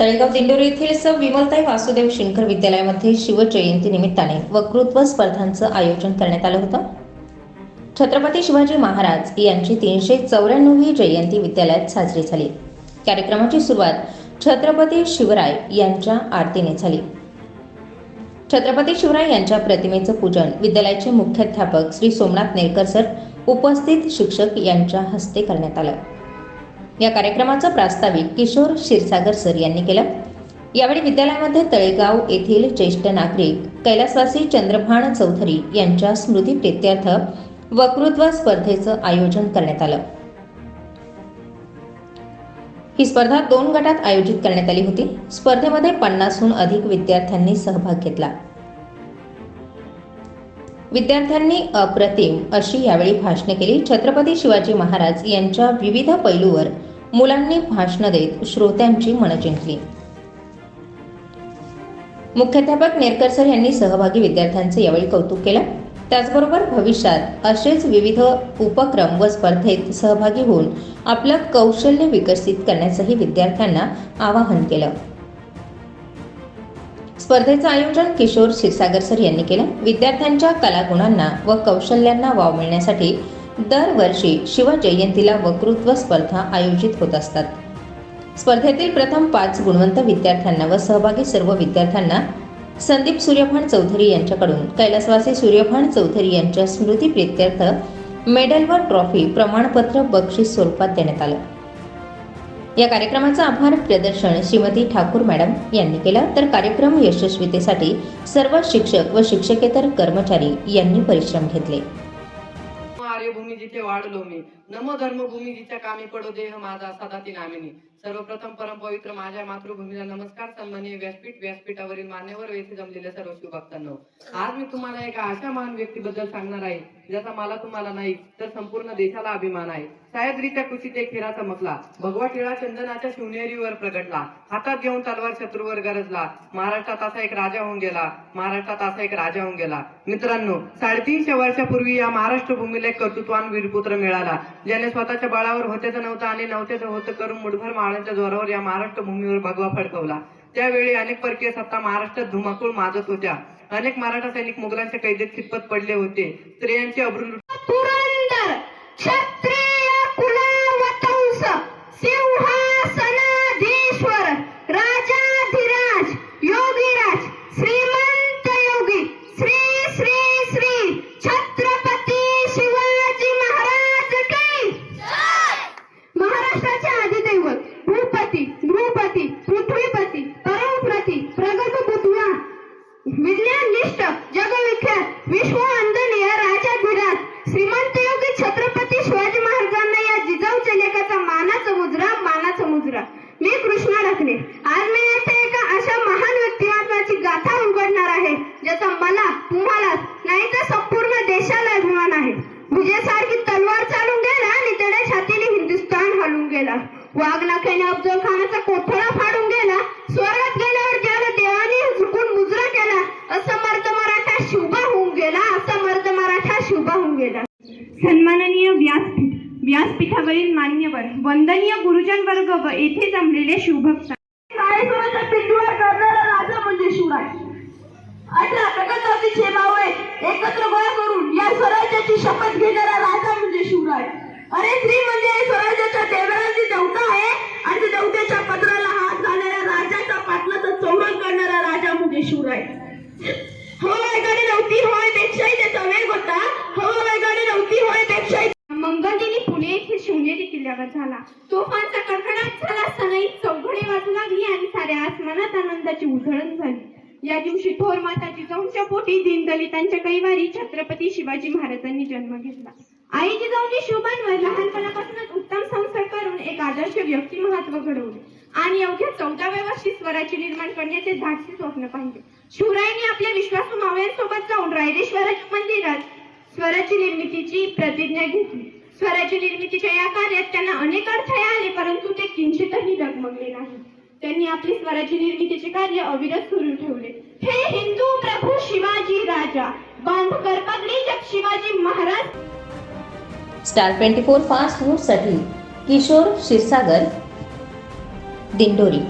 तळेगाव दिंडोरी येथील स विमलताई वासुदेव शिंकर विद्यालयामध्ये शिवजयंती निमित्ताने वक्तृत्व स्पर्धांचं आयोजन करण्यात आलं होतं. छत्रपती शिवाजी महाराज यांची तीनशे चौऱ्याण्णवी जयंती विद्यालयात साजरी झाली. कार्यक्रमाची सुरुवात छत्रपती शिवराय यांच्या आरतीने झाली. छत्रपती शिवराय यांच्या प्रतिमेचं पूजन विद्यालयाचे मुख्याध्यापक श्री सोमनाथ नेरकर सर उपस्थित शिक्षक यांच्या हस्ते करण्यात आलं. या कार्यक्रमाचं प्रास्ताविक किशोर क्षीरसागर सर यांनी केलं. यावेळी विद्यालयामध्ये तळेगाव येथील ज्येष्ठ नागरिक कैलासवासी चंद्रभान चौधरी यांच्या स्मृती प्रित्यर्थ वक्तृत्व स्पर्धेचं आयोजन करण्यात आलं. ही स्पर्धा दोन गटात आयोजित करण्यात आली होती. स्पर्धेमध्ये पन्नासहून अधिक विद्यार्थ्यांनी सहभाग घेतला. विद्यार्थ्यांनी अप्रतिम अशी यावेळी भाषणे केली. छत्रपती शिवाजी महाराज यांच्या विविध पैलूवर मुलांनी भाषण देत श्रोत्यांची मनं जिंकली. मुख्याध्यापक नेरकर सर यांनी सहभागी विद्यार्थ्यांचे यावेळी कौतुक केलं. त्याचबरोबर भविष्यात असेच विविध उपक्रम व स्पर्धेत सहभागी होऊन आपलं कौशल्य विकसित करण्याचंही विद्यार्थ्यांना आवाहन केलं. स्पर्धेचं आयोजन किशोर क्षीरसागर सर यांनी केलं. विद्यार्थ्यांच्या कलागुणांना व कौशल्यांना वाव मिळण्यासाठी दरवर्षी शिवजयंतीला वक्तृत्व स्पर्धा आयोजित होत असतात. स्पर्धेतील प्रथम पाच गुणवंत विद्यार्थ्यांना व सहभागी सर्व विद्यार्थ्यांना संदीप सूर्यभान चौधरी यांच्याकडून कैलासवासी सूर्यभान चौधरी यांच्या स्मृती प्रित्यर्थ मेडल व ट्रॉफी प्रमाणपत्र बक्षीस स्वरूपात देण्यात आलं. या कार्यक्रमाचं आभार प्रदर्शन श्रीमती ठाकूर मॅडम यांनी केलं. तर कार्यक्रम यशस्वीतेसाठी सर्व शिक्षक व शिक्षकेतर कर्मचारी यांनी परिश्रम घेतले. कार्यभूमी जिथे वाढलो मी नमो धर्मभूमी जिच्या कामी पडो देह माझा सदा ती नामिनी. सर्वप्रथम परम पवित्र माझ्या मातृभूमीला नमस्कार सन्मानीय व्यासपीठ व्यासपीठावरील मान्यवर येथे जमलेल्या सर्व शिवभक्तांनो. आज मी तुम्हाला एका अशा महान व्यक्तीबद्दल सांगणार आहे. ज्याचा मला तुम्हाला नाही तर संपूर्ण देशाला अभिमान आहे. सह्याद्रीच्या कुशीत एक हिरा चमकला. भगवा टिळा चंदनाच्या शिवनेरीवर प्रगटला. हातात घेऊन तलवार शत्रूवर गरजला. महाराष्ट्रात असा एक राजा होऊन गेला. महाराष्ट्रात असा एक राजा होऊन गेला. मित्रांनो साडेतीनशे वर्षापूर्वी या महाराष्ट्र भूमीला एक कर्तृत्वान वीरपुत्र मिळाला. ज्याने स्वतःच्या बळावर होत्याचं नव्हतं आणि नव्हत्याचं होतं करून मुठभर मावळ्यांच्या जोरावर या महाराष्ट्र भूमीवर भगवा फडकवला. त्यावेळी अनेक परकीय सत्ता महाराष्ट्रात धुमाकूळ माजत होत्या. अनेक मराठा सैनिक मुघलांच्या कैदेत खितपत पडले होते. स्त्रियांचे अब्रू पुरंदर क्षत्रिय कुलवतंस सिंहासनाधीश्वर राजाधिराज योगीराज श्रीमंत योगी श्री श्री श्री छत्रपती शिवाजी महाराज की महाराष्ट्राचे अधिदैवत भूपती नृपती पृथ्वीपती परमप्रती प्रगत पुतळा विज्ञाननिष्ठ जगविख्यात विश्व वंदनीय राजाधिराज श्रीमंत योगी छत्रपती शिवाजी महाराजांना या जिजाऊच्या लेखाचा मानाचा मुजरा मानाचा मुजरा मी कृष्णा ढकले आज मी येथे एका अशा महान व्यक्तिमत्वाची गाथा उघडणार आहे ज्याचा मला तुम्हाला नाही तर संपूर्ण देशाला अभिमान आहे विजयसारखी तलवार चालून गेला आणि त्याच्या छातीने हिंदुस्थान हलून गेला. वाघनाख्याने अफजल खानाचा कोथळा फाडून गेला. स्वर्गात गेल्यावर ज्याला देवाने झुकून मुजरा केला असमर्थ मराठा शिवबा होऊन गेला असमर्थ मराठा शिवबा होऊन गेला. सन्माननीय व्यासपीठ व्यासपीठावरील मान्यवर वंदनीय गुरुजन वर्ग व येथे जमलेले शिवभक्त काळेश्वराच्या करणारा राजा म्हणजे शिवराय. अठरा प्रकल्पाचे छेमावळे एकत्र गोळा करून या स्वराज्याची शपथ घेणारा राजा म्हणजे शिवराय. अरे श्री म्हणजे स्वराज्याच्या देवराची देवता आहे. आणि त्या देवतेच्या पत्राला हात घालणाऱ्या राजाचा पाटलाचा चौरण करणारा राजा म्हणजे शिवराय हो गाडी नव्हती होय पेक्षाही त्याचा वेग होता. हो गाडी नव्हती होय पेक्षाही मंगलदिनी पुणे येथे शिवनेरी किल्ल्यावर झाला. तोफांचा कडकडाट झाला. सनई चौघडे वाजू लागली आणि साऱ्या आसमानात आनंदाची उधळण झाली. या दिवशी थोर माता जिजाऊंच्या पोटी दीनदलितांच्या कैवारी छत्रपती शिवाजी महाराजांनी जन्म घेतला. आई जिजाऊंनी शिवबांवर लहानपणापासूनच उत्तम संस्कार करून एक आदर्श व्यक्तिमत्व घडवले. आणि अवघ्या चौदाव्या वर्षी स्वराज्य निर्माण करण्याचे धाडसी स्वप्न पाहिले. शिवरायांनी आपल्या विश्वासू मावळ्यांसोबत जाऊन रायरेश्वराच्या मंदिरात स्वराज्य निर्मितीची प्रतिज्ञा घेतली. स्वराज्य निर्मितीच्या या कार्यात त्यांना अनेक अडथळे आले परंतु ते किंचितही डगमगले नाही. त्यांनी आपले स्वराज्य निर्मितीचे कार्य अविरत सुरू ठेवले. हे हिंदू प्रभू शिवाजी राजा. बांधकर पगडी जग Shivaji Maharaj. Star twenty four fast न्यूजसाठी किशोर क्षीरसागर दिंडोरी.